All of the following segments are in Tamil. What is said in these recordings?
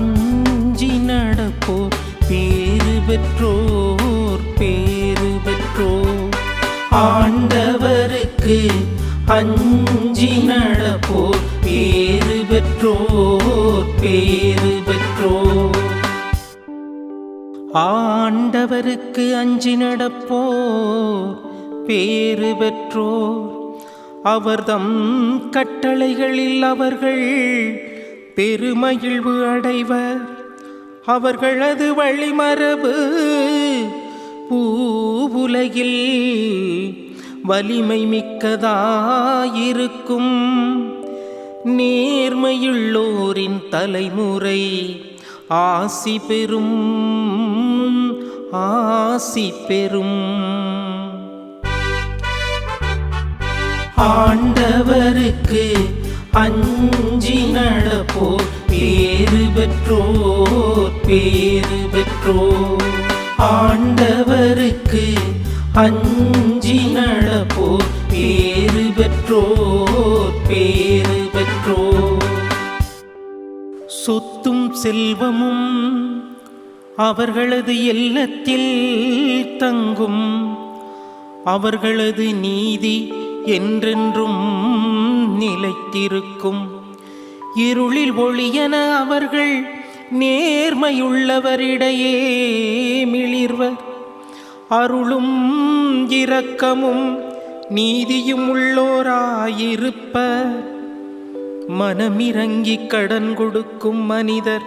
அஞ்சி நடப்போர் பேறு பெற்றோர் பேறு பெற்றோர். ஆண்டவருக்கு அஞ்சி நடப்போர் பேறு பெற்றோர் பேறு பெற்றோர். ஆண்டவருக்கு அஞ்சி நடப்போர் பேறு பெற்றோர். அவர்தம் கட்டளைகளில் அவர்கள் பெருமகிழ்வு அடைவர். அவர்களது வழிமரபு பூவுலகில் வலிமை மிக்கதாயிருக்கும். நேர்மையுள்ளோரின் தலைமுறை ஆசி பெறும் ஆசி பெறும். ஆண்டவருக்கு அஞ்சி நடப்போர் பேறு பெற்றோர் பேறு பெற்றோர். ஆண்டவருக்கு அஞ்சி நடப்போர் பேறு பெற்றோர் பேறு பெற்றோர். சொத்தும் செல்வமும் அவர்களது எல்லத்தில் தங்கும். அவர்களது நீதி என்றென்றும் நிலைத்திருக்கும். இருளில் ஒளியென அவர்கள் நேர்மையுள்ளவரிடையே மிளிர்வர். அருளும் இரக்கமும் நீதியும் உள்ளோராயிருப்ப மனமிறங்கி கடன் கொடுக்கும் மனிதர்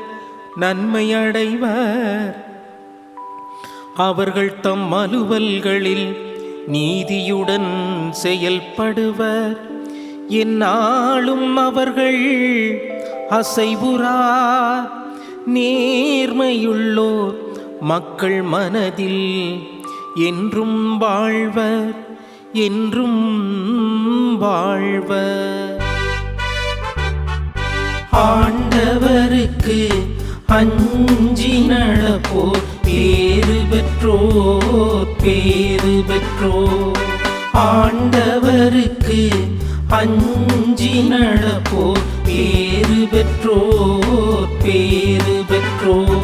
நன்மை அடைவர் அவர்கள் தம் அலுவல்களில் நீதியுடன் செயல்படுவர். எந்நாளும் அவர்கள் அசைவுறார் நேர்மையுள்ளோர் மக்கள் மனதில் என்றும் வாழ்வர் என்றும் வாழ்வர். ஆண்டவருக்கு அஞ்சி நடப்போர் பேறு பெற்றோர் பேறு பெற்றோர். ஆண்டவருக்கு அஞ்சி நடப்போர் பேரு பெற்றோர் பேரு பெற்றோர்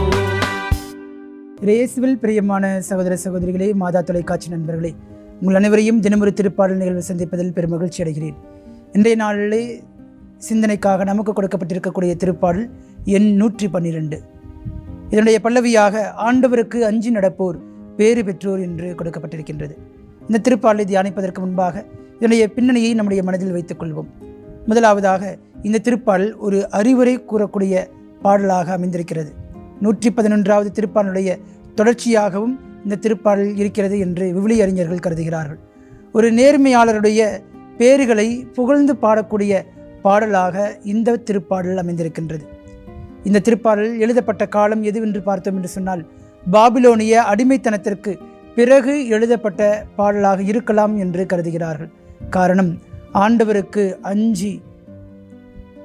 ரேசுவில் பிரியமான சகோதர சகோதரிகளே மாதா தொலைக்காட்சி நண்பர்களே உங்கள் அனைவரையும் தினமொரு திருப்பாடல் நிகழ்வு சந்திப்பதில் பெருமகிழ்ச்சி அடைகிறேன். இன்றைய நாளிலே சிந்தனைக்காக நமக்கு கொடுக்கப்பட்டிருக்கக்கூடிய திருப்பாடல் எண் நூற்றி பன்னிரெண்டு. இதனுடைய பல்லவியாக ஆண்டவருக்கு அஞ்சு நடப்போர் பேறு பெற்றோர் என்று கொடுக்கப்பட்டிருக்கின்றது. இந்த திருப்பாடலை தியானிப்பதற்கு முன்பாக இதனுடைய பின்னணியை நம்முடைய மனதில் வைத்துக் கொள்வோம் முதலாவதாக இந்த திருப்பாடல் ஒரு அறிவுரை கூறக்கூடிய பாடலாக அமைந்திருக்கிறது. நூற்றி பதினொன்றாவது திருப்பாடலுடைய தொடர்ச்சியாகவும் இந்த திருப்பாடல் இருக்கிறது என்று விவிலிய அறிஞர்கள் கருதுகிறார்கள். ஒரு நேர்மையாளருடைய பேறுகளை புகழ்ந்து பாடக்கூடிய பாடலாக இந்த திருப்பாடல் அமைந்திருக்கின்றது. இந்த திருப்பாடல் எழுதப்பட்ட காலம் எதுவென்று பார்த்தோம் என்று சொன்னால் பாபிலோனிய அடிமைத்தனத்திற்கு பிறகு எழுதப்பட்ட பாடலாக இருக்கலாம் என்று கருதுகிறார்கள். காரணம் ஆண்டவருக்கு அஞ்சி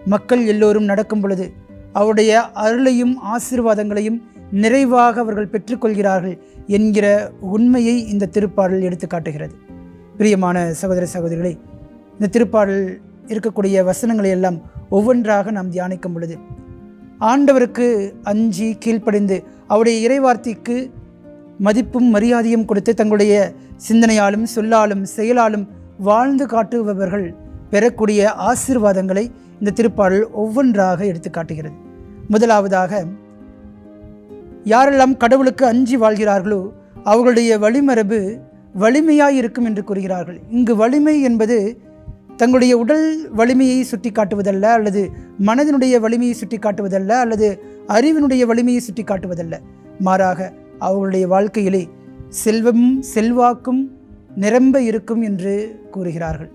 மக்கள் எல்லோரும் நடக்கும் பொழுது அவருடைய அருளையும் ஆசீர்வாதங்களையும் நிறைவாக அவர்கள் பெற்றுக்கொள்கிறார்கள் என்கிற உண்மையை இந்த திருப்பாடல் எடுத்து காட்டுகிறது. பிரியமான சகோதர சகோதரிகளே இந்த திருப்பாடல் இருக்கக்கூடிய வசனங்களை எல்லாம் ஒவ்வொன்றாக நாம் தியானிக்கும் பொழுது ஆண்டவருக்கு அஞ்சி கீழ்ப்படிந்து அவருடைய இறைவார்த்தைக்கு மதிப்பும் மரியாதையும் கொடுத்து தங்களுடைய சிந்தனையாலும் சொல்லாலும் செயலாலும் வாழ்ந்து காட்டுபவர்கள் பெறக்கூடிய ஆசீர்வாதங்களை இந்த திருப்பாடல் ஒவ்வொன்றாக எடுத்து காட்டுகிறது. முதலாவதாக யாரெல்லாம் கடவுளுக்கு அஞ்சி வாழ்கிறார்களோ அவர்களுடைய வழிமரபு வலிமையாக இருக்கும் என்று கூறுகிறார்கள். இங்கு வலிமை என்பது தங்களுடைய உடல் வலிமையை சுட்டி காட்டுவதல்ல அல்லது மனதினுடைய வலிமையை சுட்டி காட்டுவதல்ல அல்லது அறிவினுடைய வலிமையை சுட்டி காட்டுவதல்ல மாறாக அவர்களுடைய வாழ்க்கையிலே செல்வமும் செல்வாக்கும் நிரம்ப இருக்கும் என்று கூறுகிறார்கள்.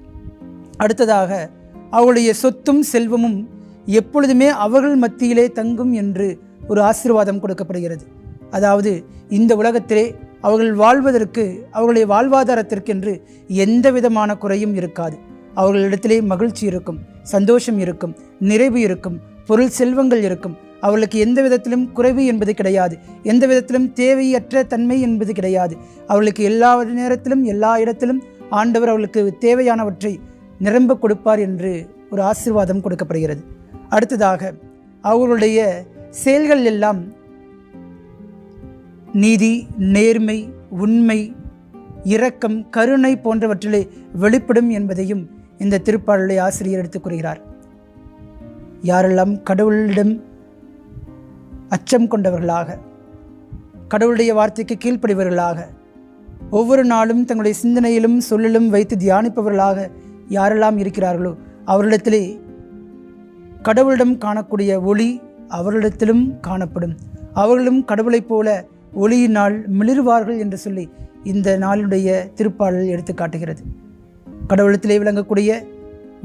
அடுத்ததாக அவர்களுடைய சொத்தும் செல்வமும் எப்பொழுதுமே அவர்கள் மத்தியிலே தங்கும் என்று ஒரு ஆசீர்வாதம் கொடுக்கப்படுகிறது. அதாவது இந்த உலகத்திலே அவர்கள் வாழ்வதற்கு அவர்களுடைய வாழ்வாதாரத்திற்கென்று எந்த விதமான குறையும் இருக்காது. அவர்களிடத்திலே மகிழ்ச்சி இருக்கும் சந்தோஷம் இருக்கும் நிறைவு இருக்கும் பொருள் செல்வங்கள் இருக்கும் அவர்களுக்கு எந்த விதத்திலும் குறைவு என்பது கிடையாது. எந்த விதத்திலும் தேவையற்ற தன்மை என்பது கிடையாது. அவர்களுக்கு எல்லா நேரத்திலும் எல்லா இடத்திலும் ஆண்டவர் அவர்களுக்கு தேவையானவற்றை நிரம்ப கொடுப்பார் என்று ஒரு ஆசீர்வாதம் கொடுக்கப்படுகிறது. அடுத்ததாக அவர்களுடைய செயல்கள் எல்லாம் நீதி நேர்மை உண்மை இரக்கம் கருணை போன்றவற்றிலே வெளிப்படும் என்பதையும் இந்த திருப்பாடலை ஆசிரியர் எடுத்துக் கூறுகிறார். யாரெல்லாம் கடவுளிடம் அச்சம் கொண்டவர்களாக கடவுளுடைய வார்த்தைக்கு கீழ்ப்படிவர்களாக ஒவ்வொரு நாளும் தங்களுடைய சிந்தனையிலும் சொல்லிலும் வைத்து தியானிப்பவர்களாக யாரெல்லாம் இருக்கிறார்களோ அவர்களிடத்திலே கடவுளிடம் காணக்கூடிய ஒளி அவர்களிடத்திலும் காணப்படும். அவர்களும் கடவுளைப் போல ஒளியினால் மிளிர்வார்கள் என்று சொல்லி இந்த நாளுடைய திருப்பாடல் எடுத்து காட்டுகிறது. கடவுளத்திலே விளங்கக்கூடிய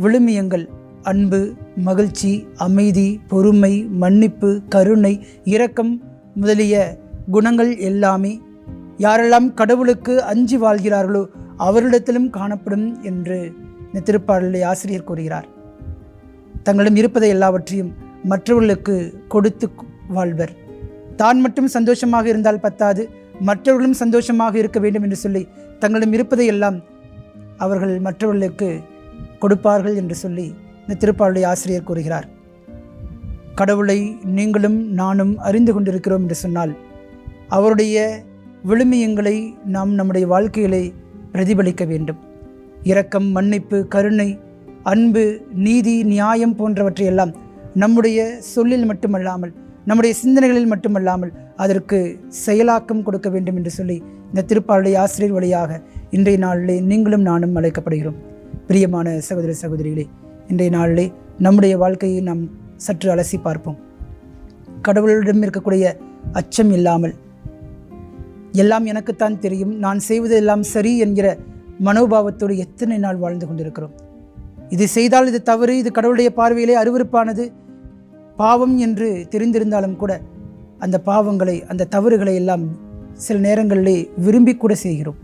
விழுமியங்கள் அன்பு மகிழ்ச்சி அமைதி பொறுமை மன்னிப்பு கருணை இரக்கம் முதலிய குணங்கள் எல்லாமே யாரெல்லாம் கடவுளுக்கு அஞ்சி வாழ்கிறார்களோ அவரிடத்திலும் காணப்படும் என்று இந்த திருப்பாடலை ஆசிரியர் கூறுகிறார். தங்களிடம் இருப்பதை எல்லாவற்றையும் மற்றவர்களுக்கு கொடுத்து வாழ்வர். தான் மட்டும் சந்தோஷமாக இருந்தால் பத்தாது மற்றவர்களும் சந்தோஷமாக இருக்க வேண்டும் என்று சொல்லி தங்களிடம் இருப்பதை எல்லாம் அவர்கள் மற்றவர்களுக்கு கொடுப்பார்கள் என்று சொல்லி இந்த திருப்பாளுடைய ஆசிரியர் கூறுகிறார் கடவுளை நீங்களும் நானும் அறிந்து கொண்டிருக்கிறோம் என்று சொன்னால் அவருடைய விழுமியங்களை நாம் நம்முடைய வாழ்க்கையிலே பிரதிபலிக்க வேண்டும். இரக்கம் மன்னிப்பு கருணை அன்பு நீதி நியாயம் போன்றவற்றையெல்லாம் நம்முடைய சொல்லில் மட்டுமல்லாமல் நம்முடைய சிந்தனைகளில் மட்டுமல்லாமல் அதற்கு செயலாக்கம் கொடுக்க வேண்டும் என்று சொல்லி இந்த திருப்பாளுடைய ஆசிரியர் வழியாக இன்றைய நாளிலே நீங்களும் நானும் அழைக்கப்படுகிறோம். பிரியமான சகோதர சகோதரிகளே இன்றைய நாளிலே நம்முடைய வாழ்க்கையை நாம் சற்று அலசி பார்ப்போம். கடவுளிடம் இருக்கக்கூடிய அச்சம் இல்லாமல். எல்லாம் எனக்குத்தான் தெரியும். நான் செய்வதெல்லாம் சரி என்கிற மனோபாவத்தோடு எத்தனை நாள் வாழ்ந்து கொண்டிருக்கிறோம். இது செய்தால் இது தவறு. இது கடவுளுடைய பார்வையிலே அருவருப்பானது. பாவம் என்று தெரிந்திருந்தாலும் கூட அந்த பாவங்களை அந்த தவறுகளை எல்லாம் சில நேரங்களிலே விரும்பி கூட செய்கிறோம்.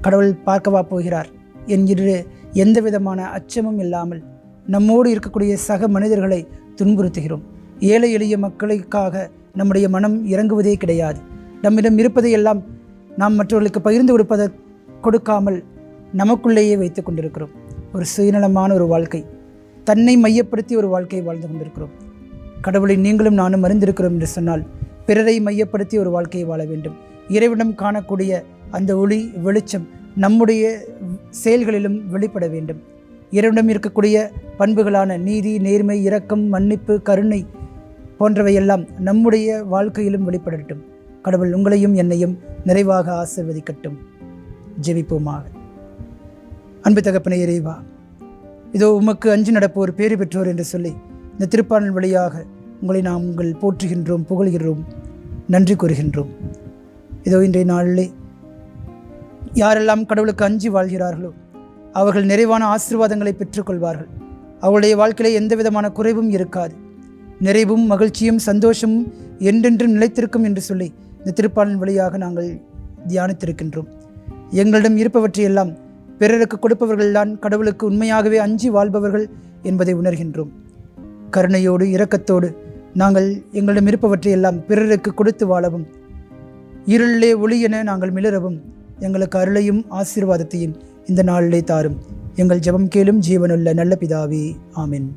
கடவுள் பார்க்கவா போகிறார் என்கிற எந்த விதமான அச்சமும் இல்லாமல் நம்மோடு இருக்கக்கூடிய சக மனிதர்களை துன்புறுத்துகிறோம். ஏழை எளிய மக்களுக்காக நம்முடைய மனம் இறங்குவதே கிடையாது. நம்மிடம் இருப்பதையெல்லாம் நாம் மற்றவர்களுக்கு பகிர்ந்து கொடுப்பதை கொடுக்காமல் நமக்குள்ளேயே வைத்து கொண்டிருக்கிறோம். ஒரு சுயநலமான ஒரு வாழ்க்கை தன்னை மையப்படுத்தி ஒரு வாழ்க்கையை வாழ்ந்து கொண்டிருக்கிறோம். கடவுளை நீங்களும் நானும் அறிந்திருக்கிறோம் என்று சொன்னால் பிறரை மையப்படுத்தி ஒரு வாழ்க்கையை வாழ வேண்டும். இறைவிடம் காணக்கூடிய அந்த ஒளி வெளிச்சம் நம்முடைய செயல்களிலும் வெளிப்பட வேண்டும். இறைவனிடம் இருக்கக்கூடிய பண்புகளான நீதி நேர்மை இரக்கம் மன்னிப்பு கருணை போன்றவையெல்லாம் நம்முடைய வாழ்க்கையிலும் வெளிப்படட்டும். கடவுள் உங்களையும் என்னையும் நிறைவாக ஆசிர்வதிக்கட்டும். ஜெபிப்போமாக. அன்பு தகப்பனை இறைவா இதோ உமக்கு அஞ்சு நடப்போர் பேறு பெற்றோர் என்று சொல்லி இந்த திருப்பாடல் வழியாக உங்களை நாம் உங்கள் போற்றுகின்றோம் புகழ்கின்றோம் நன்றி கூறுகின்றோம். இதோ இன்றைய நாளிலே யாரெல்லாம் கடவுளுக்கு அஞ்சி வாழ்கிறார்களோ அவர்கள் நிறைவான ஆசீர்வாதங்களை பெற்றுக்கொள்வார்கள். அவர்களுடைய வாழ்க்கையிலே எந்த விதமான குறைவும் இருக்காது. நிறைவும் மகிழ்ச்சியும் சந்தோஷமும் என்றென்றும் நிலைத்திருக்கும் என்று சொல்லி இந்த திருப்பாடலின் வழியாக நாங்கள் தியானித்திருக்கின்றோம். எங்களிடம் இருப்பவற்றையெல்லாம் பிறருக்கு கொடுப்பவர்கள்தான் கடவுளுக்கு உண்மையாகவே அஞ்சி வாழ்பவர்கள் என்பதை உணர்கின்றோம். கருணையோடு இரக்கத்தோடு நாங்கள் எங்களிடம் இருப்பவற்றையெல்லாம் பிறருக்கு கொடுத்து வாழவும் இருளிலே ஒளி என நாங்கள் மிளரவும் எங்களுக்கு அருளையும் ஆசீர்வாதத்தையும் இந்த நாளிலே தாரும். எங்கள் ஜெபம் கேளும் ஜீவனுள்ள நல்ல பிதாவே. ஆமின்.